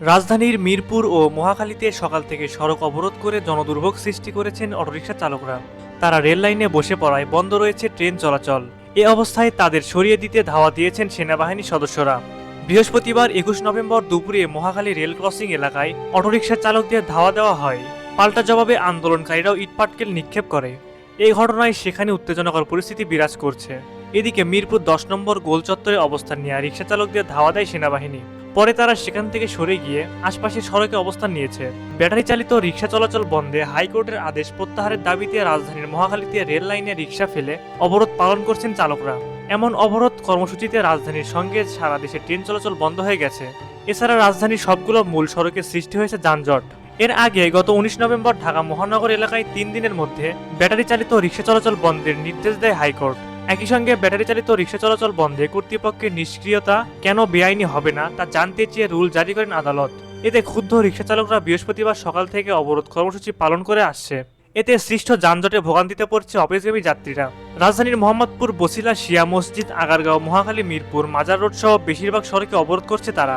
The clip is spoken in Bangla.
রাজধানীর মিরপুর ও মহাখালীতে সকাল থেকে সড়ক অবরোধ করে জনদুর্ভোগ সৃষ্টি করেছেন অটোরিকশা চালকরা। তারা রেল লাইনে বসে পড়ায় বন্ধ রয়েছে ট্রেন চলাচল। এ অবস্থায় তাদের সরিয়ে দিতে ধাওয়া দিয়েছেন সেনাবাহিনীর সদস্যরা। বৃহস্পতিবার একুশ নভেম্বর দুপুরে মহাখালী রেল ক্রসিং এলাকায় অটোরিকশা চালকদের ধাওয়া দেওয়া হয়। পাল্টা জবাবে আন্দোলনকারীরাও ইটপাটকেল নিক্ষেপ করে। এই ঘটনায় সেখানে উত্তেজনাকর পরিস্থিতি বিরাজ করছে। এদিকে মিরপুর দশ নম্বর গোল চত্বরে অবস্থান নিয়ে রিক্সা চালকদের ধাওয়া দেয় সেনাবাহিনী। পরে তারা সেখান থেকে সরে গিয়ে আশপাশের সড়কে অবস্থান নিয়েছে। ব্যাটারি চালিত রিক্সা চলাচল বন্ধে হাইকোর্টের আদেশ প্রত্যাহারের দাবিতে রাজধানীর মহাখালীতে রেল লাইনে রিক্সা ফেলে অবরোধ পালন করছেন চালকরা। এমন অবরোধ কর্মসূচিতে রাজধানীর সঙ্গে সারা দেশে ট্রেন চলাচল বন্ধ হয়ে গেছে। এছাড়া রাজধানীর সবগুলো মূল সড়কে সৃষ্টি হয়েছে যানজট। এর আগে গত উনিশ নভেম্বর ঢাকা মহানগর এলাকায় তিন দিনের মধ্যে ব্যাটারি চালিত রিক্সা চলাচল বন্ধের নির্দেশ দেয় হাইকোর্ট। একই সঙ্গে ব্যাটারি চালিত রিক্সা চলাচল বন্ধে কর্তৃপক্ষের নিষ্ক্রিয়তা কেন বেআইনি হবে না তা জানতে চেয়ে রুল জারি করেন আদালত। এতে ক্ষুব্ধ রিক্সা চালকরা বৃহস্পতিবার সকাল থেকে অবরোধ কর্মসূচি পালন করে আসছে। এতে সৃষ্ট যানজটে ভোগান্তিতে পড়ছে অফিসগামী যাত্রীরা। রাজধানীর মোহাম্মদপুর, বসিলা, শিয়া মসজিদ, আগারগাঁও, মহাখালী, মিরপুর, মাজার রোড সহ বেশিরভাগ সড়কে অবরোধ করছে তারা।